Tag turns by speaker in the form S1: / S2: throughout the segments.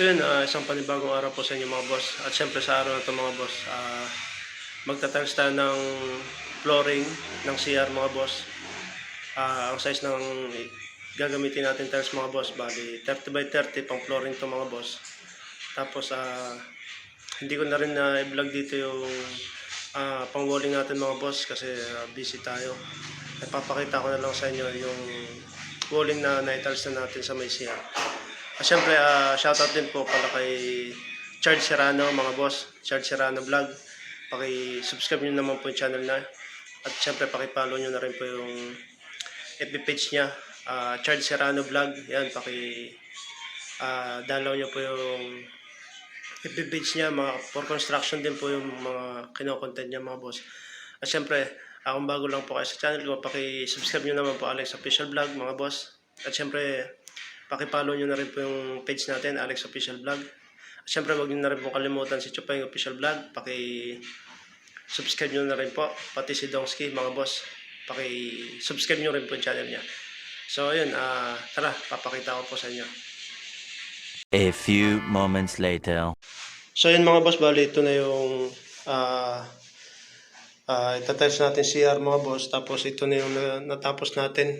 S1: So yun, ah, isang panibagong araw po sa inyo mga boss. At syempre sa araw na ito mga boss, uh, magtatiles tayo ng flooring ng CR mga boss. Ah, ang size ng gagamitin natin tiles mga boss, bali 30 by 30 pang flooring to mga boss. Tapos ah, hindi ko na rin na i-vlog dito yung ah, pang walling natin mga boss kasi ah, busy tayo. Ipapakita ko na lang sa inyo yung walling na na-tiles na natin sa may CR. Ah, Siyempre, ah, shoutout din po pala kay Charles Serrano, mga boss. Charles Serrano Vlog. Paki-subscribe nyo naman po yung channel na. At siyempre, paki-follow nyo na rin po yung FB page niya. ah, Charles Serrano Vlog. Yan, paki ah, dalaw nyo po yung FB page niya. Mga, for construction din po yung mga kinokontent niya, mga boss. At siyempre, akong bago lang po kayo sa channel ko, paki-subscribe nyo naman po Alex Official Vlog, mga boss. At siyempre, Pakipollow nyo na rin po yung page natin, Alex Official Vlog. At syempre, huwag nyo na rin po kalimutan si Chupay Official Vlog. Paki-subscribe nyo na rin po. Pati si Dongsky, mga boss. Paki-subscribe nyo rin po yung channel niya. So, ayun. ah tara, papakita ko po sa inyo.
S2: A few moments later.
S1: So, yun mga boss, bali ito na yung ah uh, itatiles natin CR mga boss. Tapos ito na yung na- natapos natin.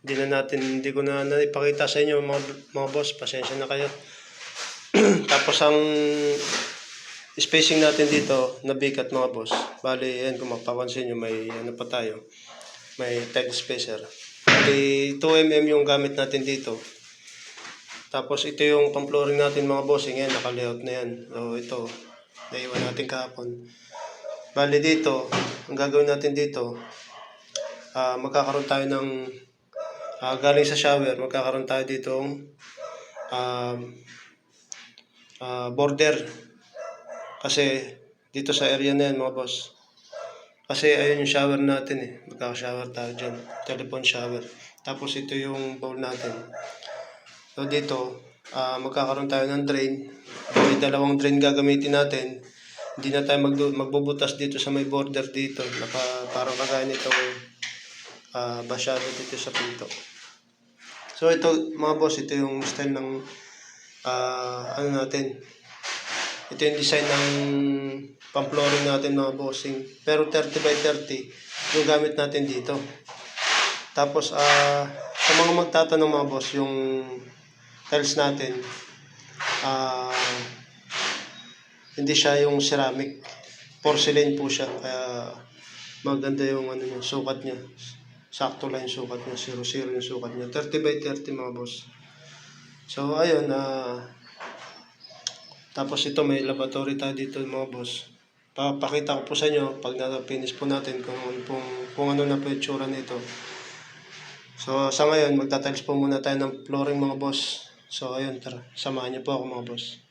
S1: Hindi na natin, hindi ko na naipakita sa inyo mga, mga boss. Pasensya na kayo. Tapos ang spacing natin dito, nabigat mga boss. Bali, yan, kung mapapansin nyo, may ano pa tayo. May tile spacer. Bali, 2 mm yung gamit natin dito. Tapos ito yung pang-flooring natin mga bossing. Yan, naka-layout na yan. So ito, naiwan natin kahapon. Bali dito, ang gagawin natin dito, ah magkakaroon tayo ng ah, galing sa shower, magkakaroon tayo dito um, ah, border. Kasi dito sa area na yan mga boss. Kasi ayun yung shower natin eh. Magkaka-shower tayo dyan. Telephone shower. Tapos ito yung bowl natin. So dito, ah magkakaroon tayo ng drain. May dalawang drain gagamitin natin. Hindi na tayo magdu- magbubutas dito sa may border dito. Naka, parang kagaya nitong ah basyado dito sa pinto. So ito mga boss, ito yung style ng ah ano natin. Ito yung design ng pang-flooring natin mga bossing. Pero 30 by 30 yung gamit natin dito. Tapos ah sa mga magtatanong mga boss, yung tiles natin ah hindi siya yung ceramic. Porcelain po siya. Kaya maganda yung ano niya, sukat niya. Sakto lang yung sukat niya. 0-0 yung sukat niya. 30 by 30 mga boss. So, ayun. ah tapos ito may laboratory tayo dito mga boss. Papakita ko po sa inyo pag na-finish po natin kung, kung, kung ano na po yung tsura nito. So, sa ngayon, magtatiles po muna tayo ng flooring mga boss. So, ayun, tara. Samahan niyo po ako mga boss.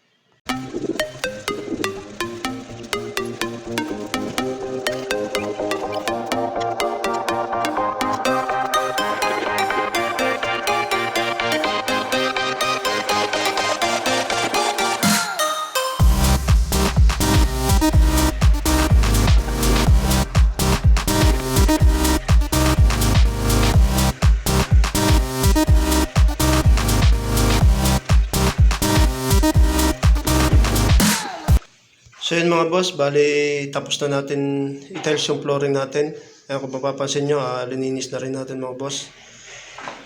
S1: So yun mga boss, bali tapos na natin i-tiles yung flooring natin. Ayan kung mapapansin nyo, ah, lininis na rin natin mga boss.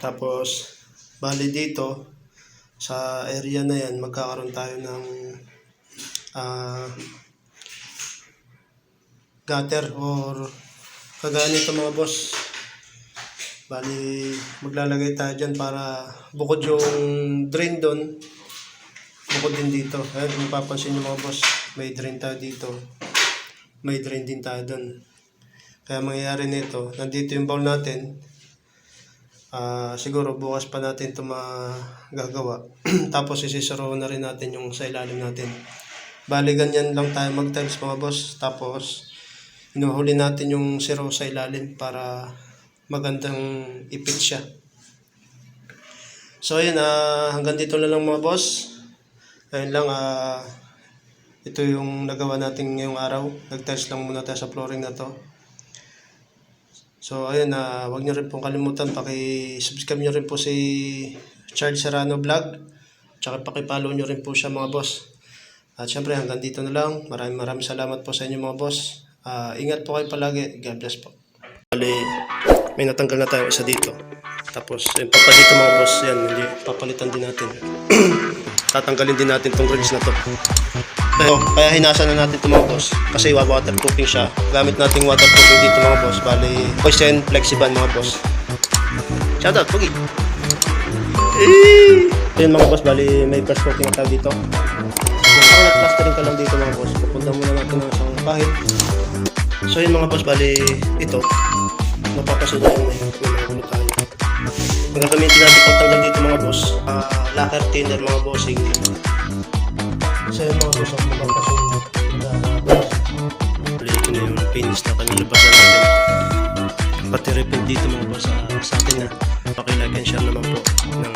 S1: Tapos, bali dito, sa area na yan, magkakaroon tayo ng ah, gutter or kagaya nito mga boss. Bali, maglalagay tayo dyan para bukod yung drain doon, bukod din dito. Ayan, kung mapapansin nyo mga boss, may drain tayo dito. May drain din tayo doon. Kaya mangyayari nito, nandito yung bowl natin. Ah, siguro bukas pa natin ito magagawa. Tapos isisaro na rin natin yung sa ilalim natin. Bali ganyan lang tayo mag-tiles mga boss. Tapos inuhuli natin yung zero sa ilalim para magandang ipit siya. So ayun, ah, hanggang dito na lang mga boss. Ayun lang, ah, ito yung nagawa natin ngayong araw. Nag-tiles lang muna tayo sa flooring na to. So ayun, na wag niyo rin pong kalimutan paki-subscribe niyo rin po si Charles Serrano Vlog. Tsaka pakipollow nyo rin po siya mga boss. At syempre hanggang dito na lang. Maraming maraming salamat po sa inyo mga boss. Ah, ingat po kayo palagi. God bless po. Bali, may natanggal na tayo isa dito. Tapos, yung papa dito mga boss, yan, hindi, papalitan din natin. Tatanggalin din natin tong grills na to. Pero, kaya hinasa na natin ito mga boss. Kasi wa- waterproofing siya. Gamit nating waterproofing dito mga boss. Bali, Poison Flexiban mga boss. Shoutout, Pugi! Yun mga boss, bali may brush coating na dito. Parang nag-plastering ka lang dito mga boss. Pupunta muna natin ng isang pahit. So yun mga boss, bali ito. Mapapasunod yung may, mga tayo. Ang gagamitin natin pagtanggal dito mga boss, ah, lacquer thinner mga bossing. So yun mga boss, ang mapapasunod. Bali ito na yung finish na kanilabasan natin. Pati repeat dito mga boss sa, sa atin na pakilike and share naman po ng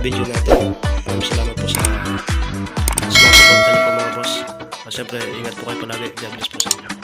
S1: video natin. Salamat po sa niyo po mga boss. At syempre, ingat po kayo palagi. God bless po sa inyo.